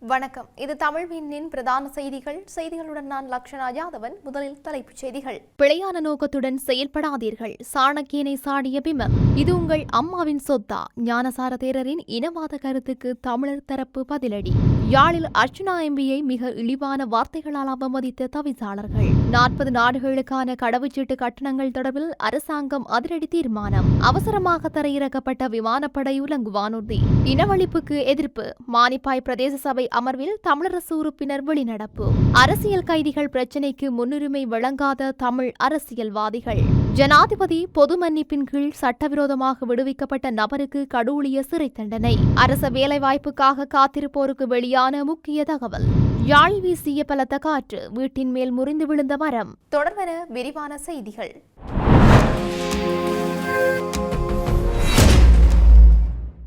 வணக்கம். இது தமிழ் விண்ணின் பிரதான செய்திகள். செய்திகளுடன் நான் லக்ஷனா யாதவன். முதலில் தலைப்புச் செய்திகள். பிழையான நோக்கத்துடன் செயல்படாதீர்கள். சாணக்கியனை சாடிய பிமம் இது உங்கள் அம்மாவின் சொத்தா. ஞானசார தேரரின் இனவாத கருத்துக்கு தமிழர் தரப்பு பதிலடி. யாழில் அர்ச்சனா எம்பியை மிக இழிவான வார்த்தைகளால் அவமதித்த தவிசாளர்கள். நாற்பது நாடுகளுக்கான கடவுச்சீட்டு கட்டணங்கள் தொடர்பில் அரசாங்கம் அதிரடி தீர்மானம். அவசரமாக தரையிறக்கப்பட்ட விமானப்படை உலங்கு வானூர்தி இனவழிப்புக்கு எதிர்ப்பு. மானிப்பாய் பிரதேச சபை அமர்வில் தமிழரசு உறுப்பினர் வெளிநடப்பு. அரசியல் கைதிகள் பிரச்சினைக்கு முன்னுரிமை வழங்காத தமிழ் அரசியல்வாதிகள். ஜனாதிபதி பொது மன்னிப்பின் கீழ் சட்டவிரோதமாக விடுவிக்கப்பட்ட நபருக்கு கடூழிய சிறை தண்டனை. அரச வேலைவாய்ப்புக்காக காத்திருப்போருக்கு வெளியே வெளியான முக்கிய தகவல். யாழ் வீசிய பலத்த காற்று வீட்டின் மேல் முறிந்து விழுந்த மரம். தொடர்வன விரிவான செய்திகள்.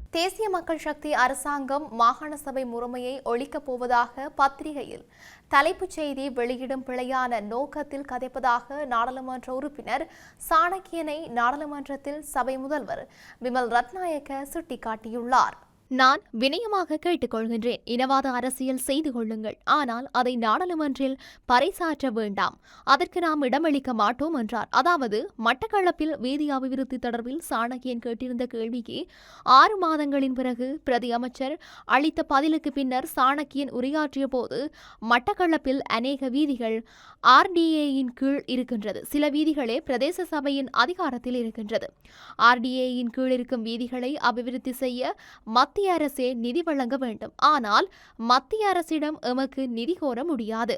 தேசிய மக்கள் சக்தி அரசாங்கம் மாகாண சபை முறைமையை ஒழிக்கப் போவதாக பத்திரிகையில் தலைப்புச் செய்தி வெளியிடும் பிழையான நோக்கத்தில் கதைப்பதாக நாடாளுமன்ற உறுப்பினர் சாணக்கியனை நாடாளுமன்றத்தில் சபை முதல்வர் விமல் ரத்நாயக்க சுட்டிக்காட்டியுள்ளார். நான் வினயமாக கேட்டுக்கொள்கின்றேன். இனவாத அரசியல் செய்து கொள்ளுங்கள். ஆனால் அதை நாடாளுமன்றில் பறைசாற்ற வேண்டாம். அதற்கு நாம் இடமளிக்க மாட்டோம் என்றார். அதாவது மட்டக்களப்பில் வீதி அபிவிருத்தி தொடர்பில் சாணக்கியன் கேட்டிருந்த கேள்விக்கு ஆறு மாதங்களின் பிறகு பிரதி அமைச்சர் அளித்த பதிலுக்கு பின்னர் சாணக்கியன் உரையாற்றிய போது மட்டக்களப்பில் அநேக வீதிகள் ஆர்டிஏயின் கீழ் இருக்கின்றது. சில வீதிகளே பிரதேச சபையின் அதிகாரத்தில் இருக்கின்றது. ஆர்டிஏயின் கீழ் இருக்கும் வீதிகளை அபிவிருத்தி செய்ய மத்திய மத்திய அரசே நிதி வழங்க வேண்டும். ஆனால் மத்திய அரசிடம் எமக்கு நிதி கோர முடியாது.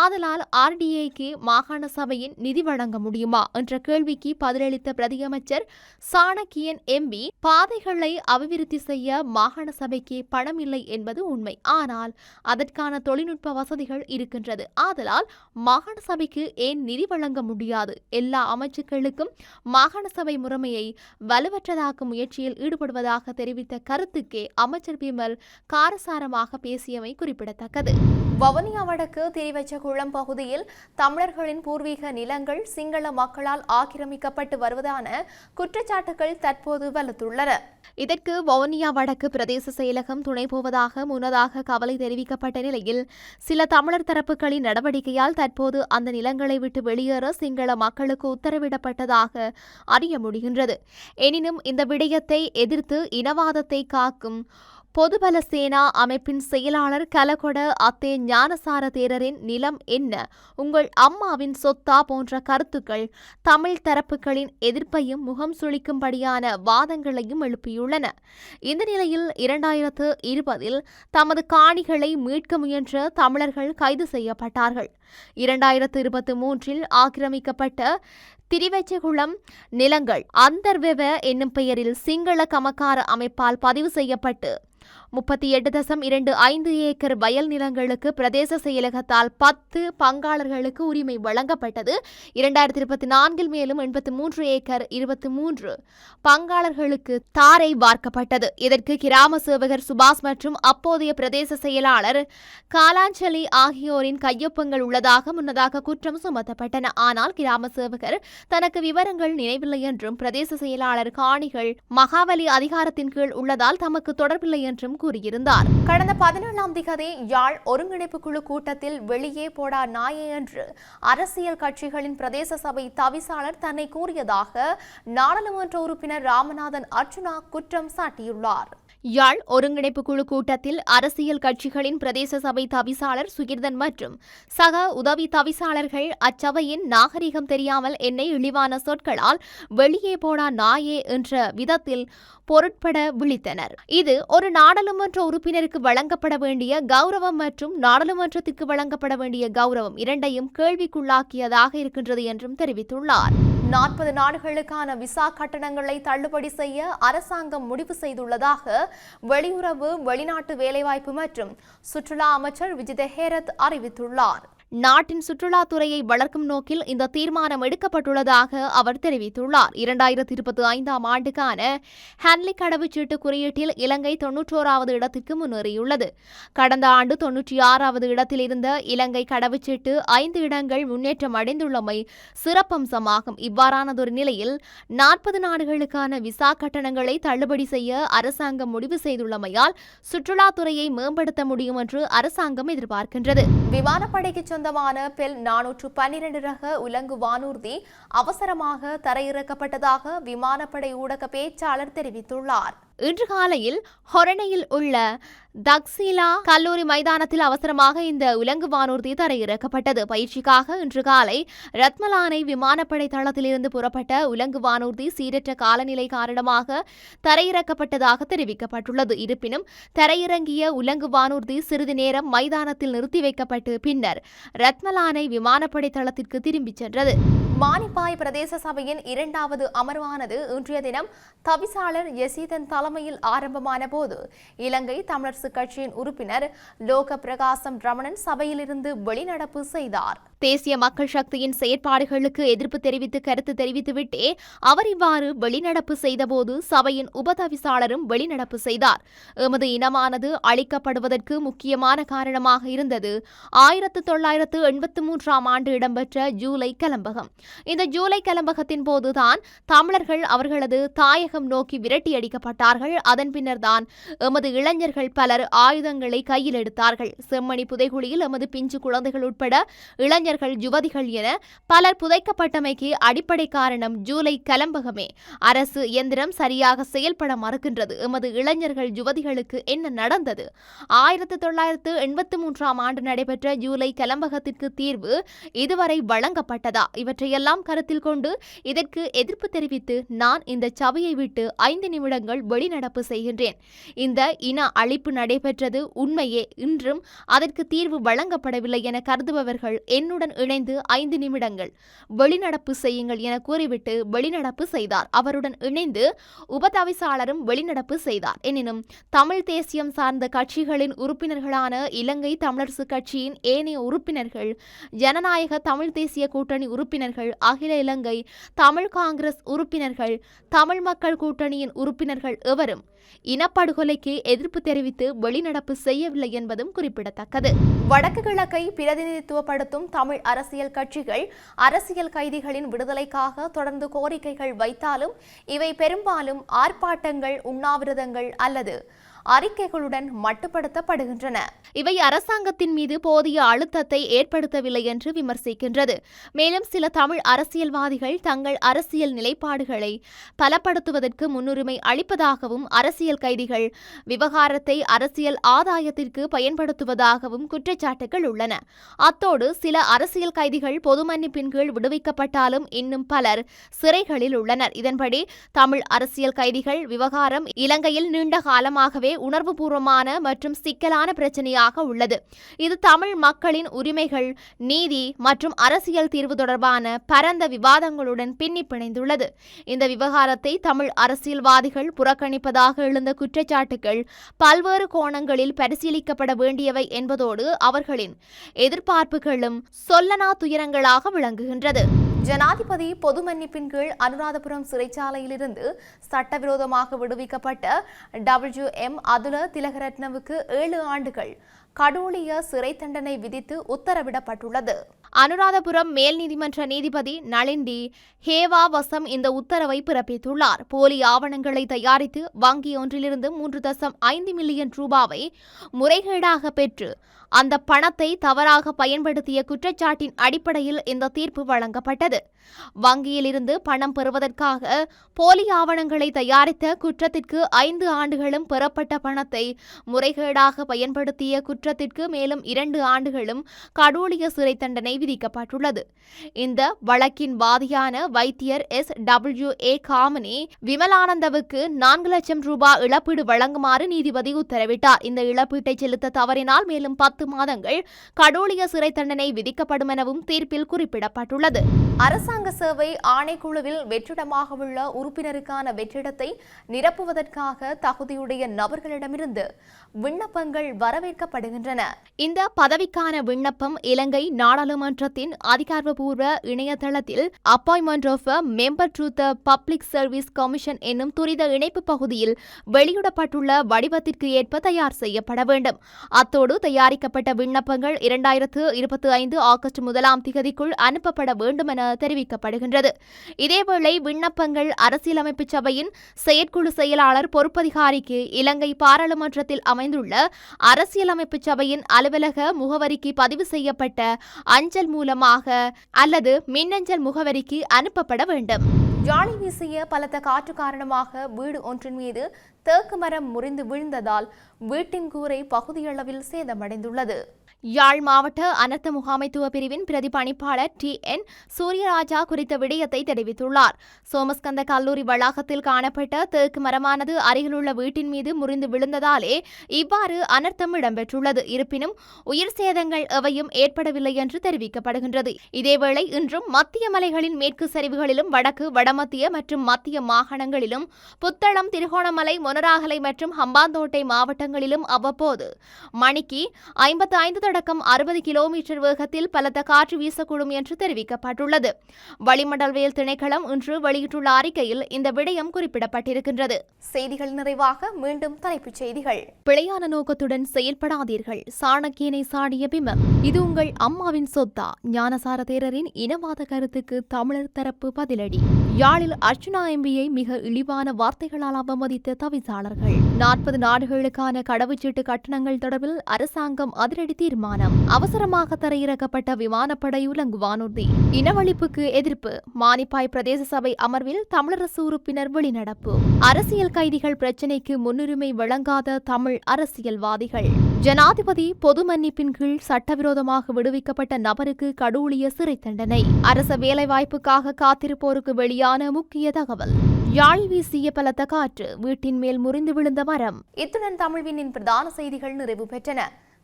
ஆதலால் ஆர்டிஏக்கு மாகாண சபையின் நிதி வழங்க முடியுமா? என்ற கேள்விக்கு பதிலளித்த பிரதியமைச்சர் சாணக்கியன் எம்பி பாதைகளை அபிவிருத்தி செய்ய மாகாண சபைக்கு பணம் இல்லை என்பது உண்மை. ஆனால் அதற்கான தொழில்நுட்ப வசதிகள் இருக்கின்றது. ஆதலால் மாகாண சபைக்கு ஏன் நிதி வழங்க முடியாது? எல்லா அமைச்சுக்களுக்கும் மாகாண சபை முறைமையை வலுவற்றதாக்கும் முயற்சியில் ஈடுபடுவதாக தெரிவித்த கருத்துக்கே அமைச்சர் பிமல் காரசாரமாக பேசியமை குறிப்பிடத்தக்கது. வவுனியா வடக்கு திரிவச்சகுளம் பகுதியில் தமிழர்களின் பூர்வீக நிலங்கள் சிங்கள மக்களால் ஆக்கிரமிக்கப்பட்டு வருவதான குற்றச்சாட்டுகள் தற்போது வலுத்துள்ளன. இதற்கு வவுனியா வடக்கு பிரதேச செயலகம் துணை போவதாக முன்னதாக கவலை தெரிவிக்கப்பட்ட நிலையில் சில தமிழர் தரப்புகளின் நடவடிக்கையால் தற்போது அந்த நிலங்களை விட்டு வெளியேற சிங்கள மக்களுக்கு உத்தரவிடப்பட்டதாக அறிய முடிகின்றது. எனினும் இந்த விடயத்தை எதிர்த்து இனவாதத்தை காக்கும் பொதுபல சேனா அமைப்பின் செயலாளர் கலகொட அத்தே ஞானசார தேரரின் நிலம் என்ன? உங்கள் அம்மாவின் சொத்தா போன்ற கருத்துக்கள் தமிழ் தரப்புகளின் எதிர்ப்பையும் முகம் சுளிக்கும்படியான வாதங்களையும் எழுப்பியுள்ளன. இந்த நிலையில் இரண்டாயிரத்து இருபதில் தமது காணிகளை மீட்க முயன்ற தமிழர்கள் கைது செய்யப்பட்டார்கள். இரண்டாயிரத்து இருபத்தி மூன்றில் ஆக்கிரமிக்கப்பட்ட திரிவச்சகுளம் நிலங்கள் அந்தர்வெவ என்னும் பெயரில் சிங்கள கமக்கார அமைப்பால் பதிவு செய்யப்பட்டு முப்பத்தி எட்டு தசம் இரண்டு ஐந்து ஏக்கர் வயல் நிலங்களுக்கு பிரதேச செயலகத்தால் பத்து பங்காளர்களுக்கு உரிமை வழங்கப்பட்டது. இரண்டாயிரத்தி இருபத்தி நான்கில் மேலும் எண்பத்தி மூன்று ஏக்கர் இருபத்தி மூன்று பங்காளர்களுக்கு தாரை வார்க்கப்பட்டது. இதற்கு கிராம சேவகர் சுபாஷ் மற்றும் அப்போதைய பிரதேச செயலாளர் காலாஞ்சலி ஆகியோரின் கையொப்பங்கள் உள்ளதாக முன்னதாக குற்றம் சுமத்தப்பட்டன. ஆனால் கிராம சேவகர் தனக்கு விவரங்கள் நினைவில்லை என்றும் பிரதேச செயலாளர் காணிகள் மகாவலி அதிகாரத்தின் கீழ் உள்ளதால் தமக்கு தொடர்பில்லை என்றும் கூறியிருந்தார். கடந்த பதினேழாம் திகதி யாழ் ஒருங்கிணைப்பு குழு கூட்டத்தில் வெளியே போடா நாயே என்று அரசியல் கட்சிகளின் பிரதேச சபை தவிசாளர் தன்னை கூறியதாக நாடாளுமன்ற உறுப்பினர் ராமநாதன் அர்ச்சுனா குற்றம் சாட்டியுள்ளார். யாழ் ஒருங்கிணைப்பு குழு கூட்டத்தில் அரசியல் கட்சிகளின் பிரதேச சபை தவிசாளர் சுகிர்தன் மற்றும் சக உதவி தவிசாளர்கள் அச்சபையின் நாகரிகம் தெரியாமல் என்னை இழிவான சொற்களால் வெளியே போனா நாயே என்ற விதத்தில் பொருட்பட விழித்தனர். இது ஒரு நாடாளுமன்ற உறுப்பினருக்கு வழங்கப்பட வேண்டிய கௌரவம் மற்றும் நாடாளுமன்றத்திற்கு வழங்கப்பட வேண்டிய கௌரவம் இரண்டையும் கேள்விக்குள்ளாக்கியதாக இருக்கின்றது என்றும் தெரிவித்துள்ளார். நாற்பது நாடுகளுக்கான விசா கட்டணங்களை தள்ளுபடி செய்ய அரசாங்கம் முடிவு செய்துள்ளதாக வெளியுறவு வெளிநாட்டு வேலைவாய்ப்பு மற்றும் சுற்றுலா அமைச்சர் விஜித ஹேரத் அறிவித்துள்ளார். நாட்டின் சுற்றுலாத்துறையை வளர்க்கும் நோக்கில் இந்த தீர்மானம் எடுக்கப்பட்டுள்ளதாக அவர் தெரிவித்துள்ளார். இரண்டாயிரத்தி இருபத்தி ஐந்தாம் ஆண்டுக்கான ஹன்லி கடவுச்சீட்டு குறியீட்டில் இலங்கை தொன்னூற்றோராவது இடத்திற்கு முன்னேறியுள்ளது. கடந்த ஆண்டு தொன்னூற்றி ஆறாவது இடத்தில் இருந்த இலங்கை கடவுச்சீட்டு ஐந்து இடங்கள் முன்னேற்றம் அடைந்துள்ளமை சிறப்பம்சமாகும். இவ்வாறானதொரு நிலையில் நாற்பது நாடுகளுக்கான விசா கட்டணங்களை தள்ளுபடி செய்ய அரசாங்கம் முடிவு செய்துள்ளமையால் சுற்றுலாத்துறையை மேம்படுத்த முடியும் என்று அரசாங்கம் எதிர்பார்க்கின்றது. விமானப்படைக்கு சொந்தமான பெல் நானூற்று பன்னிரண்டு ரக உலங்கு வானூர்தி அவசரமாக தரையிறக்கப்பட்டதாக விமானப்படை ஊடக பேச்சாளர் தெரிவித்துள்ளார். இன்று காலையில் ஹொரணையில் உள்ள தக்சீலா கல்லூரி மைதானத்தில் அவசரமாக இந்த உலங்கு வானூர்தி தரையிறக்கப்பட்டது. பயிற்சிக்காக இன்று காலை ரத்மலானை விமானப்படை தளத்திலிருந்து புறப்பட்ட உலங்கு வானூர்தி சீரற்ற காலநிலை காரணமாக தரையிறக்கப்பட்டதாக தெரிவிக்கப்பட்டுள்ளது. இருப்பினும் தரையிறங்கிய உலங்கு வானூர்தி சிறிது நேரம் மைதானத்தில் நிறுத்தி வைக்கப்பட்டு பின்னர் ரத்மலானை விமானப்படை தளத்திற்கு திரும்பிச் சென்றது. மானிப்பாய் பிரதேச சபையின் இரண்டாவது அமர்வானது இன்றைய தினம் தவிசாளர் யசீதன் தலைமையில் ஆரம்பமான போது இலங்கை தமிழர் தமிழரசு கட்சியின் உறுப்பினர் லோக பிரகாசம் ரமணன் சபையிலிருந்து வெளிநடப்பு செய்தார். தேசிய மக்கள் சக்தியின் செயற்பாடுகளுக்கு எதிர்ப்பு தெரிவித்து கருத்து தெரிவித்துவிட்டே அவர் இவ்வாறு வெளிநடப்பு செய்தபோது சபையின் உபதவிசாளரும் வெளிநடப்பு செய்தார். எமது இனமானது அளிக்கப்படுவதற்கு முக்கியமான காரணமாக இருந்தது. ஆயிரத்து தொள்ளாயிரத்து எண்பத்தி மூன்றாம் ஆண்டு இடம்பெற்ற ஜூலை கலம்பகம். இந்த ஜூலை கலம்பகத்தின் போதுதான் தமிழர்கள் அவர்களது தாயகம் நோக்கி விரட்டியடிக்கப்பட்டார்கள். அதன் பின்னர் தான் எமது இளைஞர்கள் பல பலர் ஆயுதங்களை கையில் எடுத்தார்கள். செம்மணி புதைகுழியில் எமது பிஞ்சு குழந்தைகள் உட்பட இளைஞர்கள் யுவதிகள் என பலர் புதைக்கப்பட்டமைக்கு அடிப்படை காரணம் ஜூலை கலம்பகமே. அரசு இயந்திரம் சரியாக செயல்பட மறுக்கின்றது. எமது இளைஞர்கள் யுவதிகளுக்கு என்ன நடந்தது? ஆயிரத்தி தொள்ளாயிரத்து எண்பத்தி மூன்றாம் ஆண்டு நடைபெற்ற ஜூலை கலம்பகத்திற்கு தீர்வு இதுவரை வழங்கப்பட்டதா? இவற்றையெல்லாம் கருத்தில் கொண்டு இதற்கு எதிர்ப்பு தெரிவித்து நான் இந்த சபையை விட்டு ஐந்து நிமிடங்கள் வெளிநடப்பு செய்கின்றேன். இந்த இன அழிப்பு நடைபெற்றது உண்மையே. இன்றும் அதற்கு தீர்வு வழங்கப்படவில்லை என கருதுபவர்கள் என்னுடன் இணைந்து ஐந்து நிமிடங்கள் வெளிநடப்பு செய்யுங்கள் என கூறிவிட்டு வெளிநடப்பு செய்தார். அவருடன் இணைந்து உபதவிசாளரும் வெளிநடப்பு செய்தார். எனினும் தமிழ் தேசியம் சார்ந்த கட்சிகளின் உறுப்பினர்களான இலங்கை தமிழரசு கட்சியின் ஏனைய உறுப்பினர்கள் ஜனநாயக தமிழ் தேசிய கூட்டணி உறுப்பினர்கள் அகில இலங்கை தமிழ் காங்கிரஸ் உறுப்பினர்கள் தமிழ் மக்கள் கூட்டணியின் உறுப்பினர்கள் எவரும் இனப்படுகொலைக்கு எதிர்ப்பு தெரிவித்து வெளிநடப்பு செய்யவில்லை என்பதும் குறிப்பிடத்தக்கது. வடக்கு கிழக்கை பிரதிநிதித்துவப்படுத்தும் தமிழ் அரசியல் கட்சிகள் அரசியல் கைதிகளின் விடுதலைக்காக தொடர்ந்து கோரிக்கைகள் வைத்தாலும் இவை பெரும்பாலும் ஆர்ப்பாட்டங்கள் உண்ணாவிரதங்கள் அல்லது அறிக்கைகளுடன் மட்டுப்படுத்தப்படுகின்றன. இவை அரசாங்கத்தின் மீது போதிய அழுத்தத்தை ஏற்படுத்தவில்லை என்று விமர்சிக்கின்றது. மேலும் சில தமிழ் அரசியல்வாதிகள் தங்கள் அரசியல் நிலைப்பாடுகளை பலப்படுத்துவதற்கு முன்னுரிமை அளிப்பதாகவும் அரசியல் கைதிகள் விவகாரத்தை அரசியல் ஆதாயத்திற்கு பயன்படுத்துவதாகவும் குற்றச்சாட்டுகள் உள்ளன. அத்தோடு சில அரசியல் கைதிகள் பொது மன்னிப்பின் கீழ் விடுவிக்கப்பட்டாலும் இன்னும் பலர் சிறைகளில் உள்ளனர். இதன்படி தமிழ் அரசியல் கைதிகள் விவகாரம் இலங்கையில் நீண்ட காலமாகவே உணர்வுபூர்வமான மற்றும் சிக்கலான பிரச்சனையாக உள்ளது. இது தமிழ் மக்களின் உரிமைகள் நீதி மற்றும் அரசியல் தீர்வு தொடர்பான பரந்த விவாதங்களுடன் பின்னி பிணைந்துள்ளது. இந்த விவகாரத்தை தமிழ் அரசியல்வாதிகள் புறக்கணிப்பதாக எழுந்த குற்றச்சாட்டுகள் பல்வேறு கோணங்களில் பரிசீலிக்கப்பட வேண்டியவை என்பதோடு அவர்களின் எதிர்பார்ப்புகளும் சொல்லனா துயரங்களாக விளங்குகின்றது. ஜனாதிபதி பொது மன்னிப்பின் கீழ் அனுராதபுரம் சிறைச்சாலையிலிருந்து சட்டவிரோதமாக விடுவிக்கப்பட்ட டபிள்யூ எம் அதுல திலகரத்னவுக்கு ஏழு ஆண்டுகள் கடூழிய சிறை தண்டனை விதித்து உத்தரவிடப்பட்டுள்ளது. அனுராதபுரம் மேல் நீதிமன்ற நீதிபதி நளிண்டி ஹேவா வசம் இந்த உத்தரவை பிறப்பித்துள்ளார். போலி ஆவணங்களை தயாரித்து வங்கி ஒன்றிலிருந்து மூன்று தசம் ஐந்து மில்லியன் ரூபாவை முறைகேடாக பெற்று அந்த பணத்தை தவறாக பயன்படுத்திய குற்றச்சாட்டின் அடிப்படையில் இந்த தீர்ப்பு வழங்கப்பட்டது. வங்கியிலிருந்து பணம் பெறுவதற்காக போலி ஆவணங்களை தயாரித்த குற்றத்திற்கு ஐந்து ஆண்டுகளும் பெறப்பட்ட பணத்தை முறைகேடாக பயன்படுத்திய குற்றத்திற்கு மேலும் இரண்டு ஆண்டுகளும் கடூழிய சிறை தண்டனை விதிக்கப்பட்டுள்ளது. இந்த வழக்கின் வாதியான வைத்தியர் எஸ். டபிள்யூ. ஏ. காமனே விமலானந்தவுக்கு நான்கு லட்சம் ரூபாய் இழப்பீடு வழங்குமாறு நீதிபதி உத்தரவிட்டார். இந்த இழப்பீட்டை செலுத்த தவறினால் மேலும் பத்து மாதங்கள் கடோலிய சிறை தண்டனை விதிக்கப்படும் எனவும் தீர்ப்பில் குறிப்பிடப்பட்டுள்ளது. அரசாங்க சேவை ஆணைக்குழுவில் வெற்றிடமாக உள்ள உறுப்பினருக்கான வெற்றிடத்தை நிரப்புவதற்காக தகுதியுடைய நபர்களிடமிருந்து விண்ணப்பங்கள் வரவேற்கப்படுகின்றன. இந்த பதவிக்கான விண்ணப்பம் இலங்கை நாடாளுமன்றத்தின் அதிகாரப்பூர்வ இணையதளத்தில் appointment of a member to the public service commission என்னும் துரித இணைப்பு பகுதியில் வெளியிடப்பட்டுள்ள வடிவத்திற்கு ஏற்ப தயார் செய்யப்பட வேண்டும். அத்தோடு தயாரிக்க தயாரிக்கப்பட்ட விண்ணப்பங்கள் இரண்டாயிரத்து இருபத்தி ஐந்து ஆகஸ்ட் முதலாம் திகதிக்குள் அனுப்பப்பட வேண்டும் என தெரிவிக்கப்படுகின்றது. இதேவேளை விண்ணப்பங்கள் அரசியலமைப்பு சபையின் செயற்குழு செயலாளர் பொறுப்பதிகாரிக்கு இலங்கை பாராளுமன்றத்தில் அமைந்துள்ள அரசியலமைப்பு சபையின் அலுவலக முகவரிக்கு பதிவு செய்யப்பட்ட அஞ்சல் மூலமாக அல்லது மின்னஞ்சல் முகவரிக்கு அனுப்பப்பட வேண்டும். ஜாலி வீசிய பலத்த காற்று காரணமாக வீடு ஒன்றின் மீது தேக்கு மரம் முறிந்து விழுந்ததால் வீட்டின் கூரை பகுதியளவில் சேதமடைந்துள்ளது. யாழ் மாவட்ட அனர்த்த முகாமைத்துவ பிரிவின் பிரதிபணிப்பாளர் டி என் சூரியராஜா குறித்த விடயத்தை தெரிவித்துள்ளார். சோமஸ்கந்த கல்லூரி வளாகத்தில் காணப்பட்ட தேக்கு மரமானது அருகிலுள்ள வீட்டின் மீது முறிந்து விழுந்ததாலே இவ்வாறு அனர்த்தம் இடம்பெற்றுள்ளது. இருப்பினும் உயிர் சேதங்கள் எவையும் ஏற்படவில்லை என்று தெரிவிக்கப்படுகின்றது. இதேவேளை இன்றும் மத்திய மலைகளின் மேற்கு சரிவுகளிலும் வடக்கு வடமத்திய மற்றும் மத்திய மாகாணங்களிலும் புத்தளம் திருகோணமலை மொனராகலை மற்றும் ஹம்பாந்தோட்டை மாவட்டங்களிலும் அவ்வப்போது மணிக்கு ஐம்பத்தி ஐந்து தொடக்கம் அறுபது கிலோமீட்டர் வேகத்தில் பலத்த காற்று வீசக்கூடும் என்று தெரிவிக்கப்பட்டுள்ளது. வளிமண்டலவியல் திணைக்களம் இன்று வெளியிட்டுள்ள அறிக்கையில் இந்த விடயம் குறிப்பிடப்பட்டிருக்கின்றது. செய்திகள் நிறைவாக மீண்டும் தலைப்புச் செய்திகள். பிழையான நோக்கத்துடன் செயல்படாதீர்கள். சாணக்கியனை சாடிய பிமம் இது உங்கள் அம்மாவின் சொத்தா? ஞானசார தேரரின் இனவாத கருத்துக்கு தமிழர் தரப்பு பதிலடி. யாழில் அர்ச்சுனா எம்பியை மிக இழிவான வார்த்தைகளால் அவமதித்த தவிசாளர்கள். நாற்பது நாடுகளுக்கான கடவுச்சீட்டு கட்டணங்கள் தொடர்பில் அரசாங்கம் அதிரடி தீர்மானம். அவசரமாக தரையிறக்கப்பட்ட விமானப்படை உலங்கு வானூர்தி இனவழிப்புக்கு எதிர்ப்பு. மானிப்பாய் பிரதேச சபை அமர்வில் தமிழரசு உறுப்பினர் வெளிநடப்பு. அரசியல் கைதிகள் பிரச்சினைக்கு முன்னுரிமை வழங்காத தமிழ் அரசியல்வாதிகள். ஜனாதிபதி பொது மன்னிப்பின் கீழ் சட்டவிரோதமாக விடுவிக்கப்பட்ட நபருக்கு கடூழிய சிறை தண்டனை. அரச வேலைவாய்ப்புக்காக காத்திருப்போருக்கு வெளியான முக்கிய தகவல். யாழ் வீசிய பலத்த காற்று. வீட்டின் மேல் முறிந்து விழுந்த மரம். இத்துடன் தமிழ்வினின் பிரதான செய்திகள் நிறைவு பெற்றன.